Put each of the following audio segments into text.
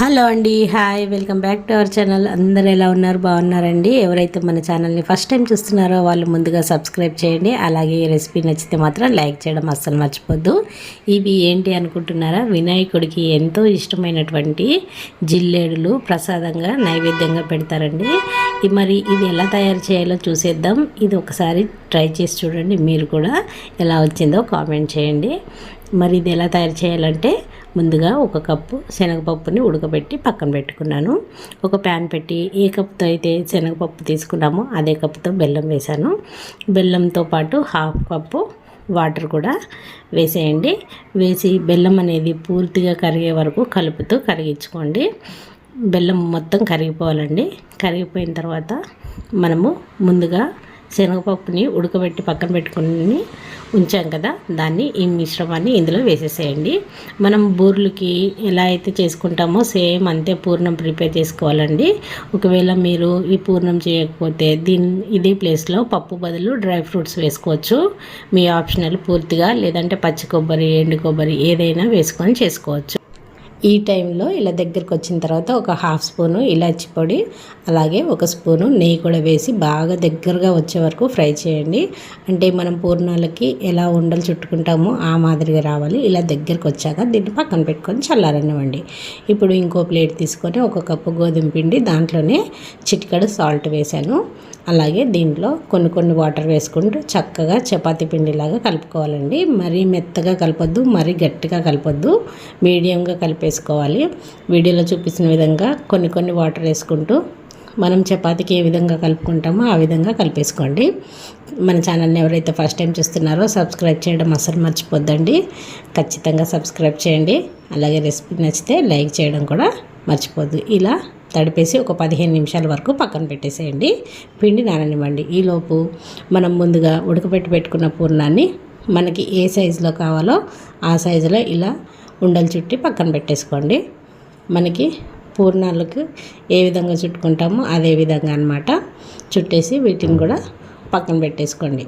Hello అండి hi welcome back to our channel. అందరు ఎలా ఉన్నారు? బాగున్నారండి? ఎవరైతే మన ఛానల్ని ఫస్ట్ టైం చూస్తున్నారో వాళ్ళు ముందుగా సబ్స్క్రైబ్ చేయండి. అలాగే ఈ రెసిపీ నచ్చితే మాత్రం లైక్ చేయడం అస్సలు మర్చిపోద్దు. ఇవి ఏంటి అనుకుంటున్నారా? వినాయకుడికి ఎంతో ఇష్టమైనటువంటి జిల్లేడులు ప్రసాదంగా నైవేద్యంగా పెడతారండి. మరి ఇది ఎలా తయారు చేయాలో చూసేద్దాం. ఇది ఒకసారి ట్రై చేసి చూడండి. మీరు కూడా ఎలా వచ్చిందో కామెంట్ చేయండి. మరి ఇది ఎలా తయారు చేయాలంటే ముందుగా ఒక కప్పు శనగపప్పుని ఉడకబెట్టి పక్కన పెట్టుకున్నాను. ఒక ప్యాన్ పెట్టి ఏ కప్పుతో అయితే శనగపప్పు తీసుకున్నామో అదే కప్పుతో బెల్లం వేశాను. బెల్లంతో పాటు హాఫ్ కప్పు వాటర్ కూడా వేసేయండి. వేసి బెల్లం అనేది పూర్తిగా కరిగే వరకు కలుపుతూ కరిగించుకోండి. బెల్లం మొత్తం కరిగిపోవాలండి. కరిగిపోయిన తర్వాత మనము ముందుగా శనగపప్పుని ఉడకబెట్టి పక్కన పెట్టుకుని ఉంచాం కదా దాన్ని ఈ మిశ్రమాన్ని ఇందులో వేసేసేయండి. మనం బూర్లకి ఎలా అయితే చేసుకుంటామో సేమ్ అంతే పూర్ణం ప్రిపేర్ చేసుకోవాలండి. ఒకవేళ మీరు ఈ పూర్ణం చేయకపోతే దీని ఇదే ప్లేస్లో పప్పు బదులు డ్రై ఫ్రూట్స్ వేసుకోవచ్చు. మీ ఆప్షనల్ పూర్తిగా లేదంటే పచ్చి కొబ్బరి ఎండు కొబ్బరి ఏదైనా వేసుకొని చేసుకోవచ్చు. ఈ టైంలో ఇలా దగ్గరికి వచ్చిన తర్వాత ఒక హాఫ్ స్పూను ఇలాచి పొడి అలాగే ఒక స్పూను నెయ్యి కూడా వేసి బాగా దగ్గరగా వచ్చే వరకు ఫ్రై చేయండి. అంటే మనం పూర్ణాలకి ఎలా ఉండలు చుట్టుకుంటామో ఆ మాదిరిగా రావాలి. ఇలా దగ్గరికి వచ్చాక దీన్ని పక్కన పెట్టుకొని చల్లారనివ్వండి. ఇప్పుడు ఇంకో ప్లేట్ తీసుకొని ఒక కప్పు గోధుమ పిండి దాంట్లోనే చిటికడు సాల్ట్ వేశాను. అలాగే దీంట్లో కొన్ని కొన్ని వాటర్ వేసుకుంటూ చక్కగా చపాతీ పిండిలాగా కలుపుకోవాలండి. మరీ మెత్తగా కలపొద్దు మరీ గట్టిగా కలపొద్దు. మీడియంగా కలిపే వేసుకోవాలి. వీడియోలో చూపించిన విధంగా కొన్ని కొన్ని వాటర్ వేసుకుంటూ మనం చపాతీకి ఏ విధంగా కలుపుకుంటామో ఆ విధంగా కలిపేసుకోండి. మన ఛానల్ని ఎవరైతే ఫస్ట్ టైం చూస్తున్నారో సబ్స్క్రైబ్ చేయడం అసలు మర్చిపోద్దండి. ఖచ్చితంగా సబ్స్క్రైబ్ చేయండి. అలాగే రెసిపీ నచ్చితే లైక్ చేయడం కూడా మర్చిపోద్దు. ఇలా తడిపేసి ఒక పదిహేను నిమిషాల వరకు పక్కన పెట్టేసేయండి. పిండి నాననివ్వండి. ఈలోపు మనం ముందుగా ఉడకబెట్టి పెట్టుకున్న పూర్ణాన్ని మనకి ఏ సైజులో కావాలో ఆ సైజులో ఇలా ఉండలు చుట్టి పక్కన పెట్టేసుకోండి. మనకి పూర్ణాలకు ఏ విధంగా చుట్టుకుంటామో అదే విధంగా అన్నమాట. చుట్టేసి వీటిని కూడా పక్కన పెట్టేసుకోండి.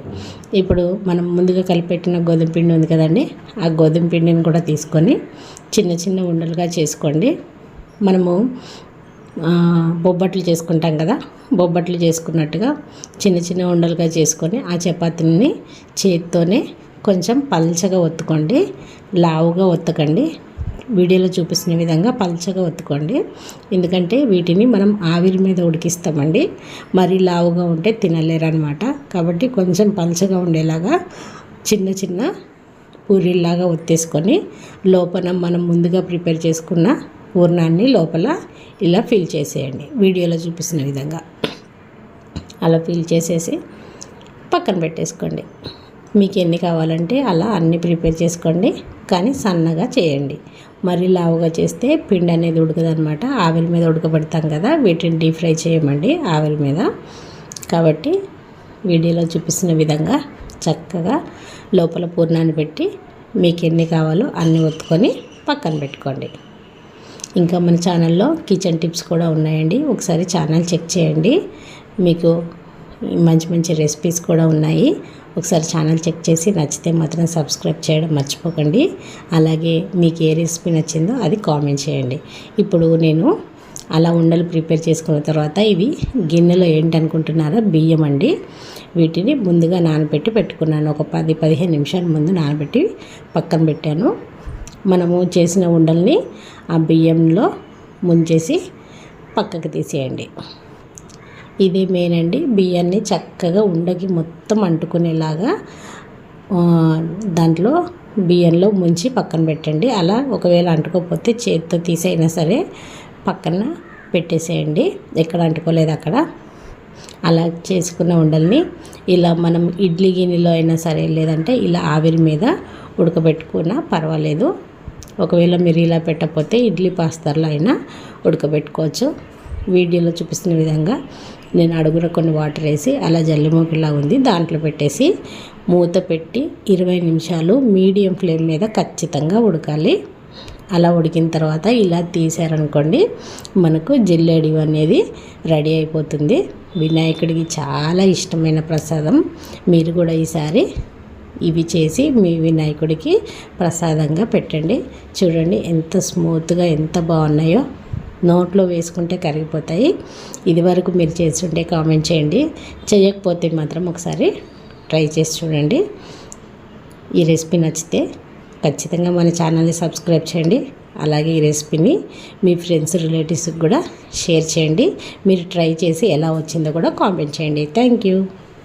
ఇప్పుడు మనం ముందుగా కలిపెట్టిన గోధుమ పిండి ఉంది కదండి ఆ గోధుమ పిండిని కూడా తీసుకొని చిన్న చిన్న ఉండలుగా చేసుకోండి. మనము బొబ్బట్లు చేసుకుంటాం కదా బొబ్బట్లు చేసుకున్నట్టుగా చిన్న చిన్న ఉండలుగా చేసుకొని ఆ చపాతీని చేతితోనే కొంచెం పల్చగా ఒత్తుకోండి. లావుగా ఒత్తకండి. వీడియోలో చూపిస్తున్న విధంగా పల్చగా ఒత్తుకోండి. ఎందుకంటే వీటిని మనం ఆవిరి మీద ఉడికిస్తామండి. మరీ లావుగా ఉంటే తినలేరు అనమాట కాబట్టి కొంచెం పల్చగా ఉండేలాగా చిన్న చిన్న పూరిల్లాగా ఒత్తేసుకొని లోపల మనం ముందుగా ప్రిపేర్ చేసుకున్న పూర్ణాన్ని లోపల ఇలా ఫిల్ చేసేయండి. వీడియోలో చూపిస్తున్న విధంగా. అలా ఫిల్ చేసేసి పక్కన పెట్టేసుకోండి. మీకు ఎన్ని కావాలంటే అలా అన్ని ప్రిపేర్ చేసుకోండి కానీ సన్నగా చేయండి. మరీ లావుగా చేస్తే పిండి అనేది ఉడకదనమాట ఆవిరి మీద ఉడకబెడతాం కదా వీటిని డీప్ ఫ్రై చేయమండి ఆవిరి మీద. కాబట్టి వీడియోలో చూపిస్తున్న విధంగా చక్కగా లోపల పూర్ణాన్ని పెట్టి మీకు ఎన్ని కావాలో అన్ని ఒత్తుకొని పక్కన పెట్టుకోండి. ఇంకా మన ఛానల్లో కిచెన్ టిప్స్ కూడా ఉన్నాయండి. ఒకసారి ఛానల్ చెక్ చేయండి. మీకు మంచి మంచి రెసిపీస్ కూడా ఉన్నాయి. ఒకసారి ఛానల్ చెక్ చేసి నచ్చితే మాత్రం సబ్స్క్రైబ్ చేయడం మర్చిపోకండి. అలాగే మీకు ఏ రెసిపీ నచ్చిందో అది కామెంట్ చేయండి. ఇప్పుడు నేను అలా ఉండలు ప్రిపేర్ చేసుకున్న తర్వాత ఇవి గిన్నెలో ఏంటి అనుకుంటున్నారా బియ్యం అండి. వీటిని ముందుగా నానబెట్టి పెట్టుకున్నాను. ఒక పది పదిహేను నిమిషాల ముందు నానబెట్టి పక్కన పెట్టాను. మనము చేసిన ఉండల్ని ఆ బియ్యంలో ముంచేసి పక్కకు తీసేయండి. ఇది మెయిన్ అండి బియ్యాన్ని చక్కగా ఉండకి మొత్తం అంటుకునేలాగా దాంట్లో బియ్యంలో ముంచి పక్కన పెట్టండి. అలా ఒకవేళ అంటుకోకపోతే చేతితో తీసైనా సరే పక్కన పెట్టేసేయండి. ఎక్కడ అంటుకోలేదు అక్కడ. అలా చేసుకున్న ఉండల్ని ఇలా మనం ఇడ్లీ గిన్నెలో అయినా సరే లేదంటే ఇలా ఆవిరి మీద ఉడకబెట్టుకున్నా పర్వాలేదు. ఒకవేళ మీరు ఇలా పెట్టకపోతే ఇడ్లీ పాస్తర్లో అయినా ఉడకబెట్టుకోవచ్చు. వీడియోలో చూపిస్తున్న విధంగా నేను అడుగున కొన్ని వాటర్ వేసి అలా జల్లిమోకిలా ఉంది. దాంట్లో పెట్టేసి మూత పెట్టి ఇరవై నిమిషాలు మీడియం ఫ్లేమ్ మీద ఖచ్చితంగా ఉడకాలి. అలా ఉడికిన తర్వాత ఇలా తీసారనుకోండి మనకు జిల్లేడి అనేది రెడీ అయిపోతుంది. వినాయకుడికి చాలా ఇష్టమైన ప్రసాదం. మీరు కూడా ఈసారి ఇవి చేసి మీ వినాయకుడికి ప్రసాదంగా పెట్టండి. చూడండి ఎంత స్మూత్గా ఎంత బాగున్నాయో. నోట్లో వేసుకుంటే కరిగిపోతాయి. ఇదివరకు మీరు చేస్తుంటే కామెంట్ చేయండి. చేయకపోతే మాత్రం ఒకసారి ట్రై చేసి చూడండి. ఈ రెసిపీ నచ్చితే ఖచ్చితంగా మన ఛానల్ని సబ్స్క్రైబ్ చేయండి. అలాగే ఈ రెసిపీని మీ ఫ్రెండ్స్ రిలేటివ్స్కి కూడా షేర్ చేయండి. మీరు ట్రై చేసి ఎలా వచ్చిందో కూడా కామెంట్ చేయండి. Thank you.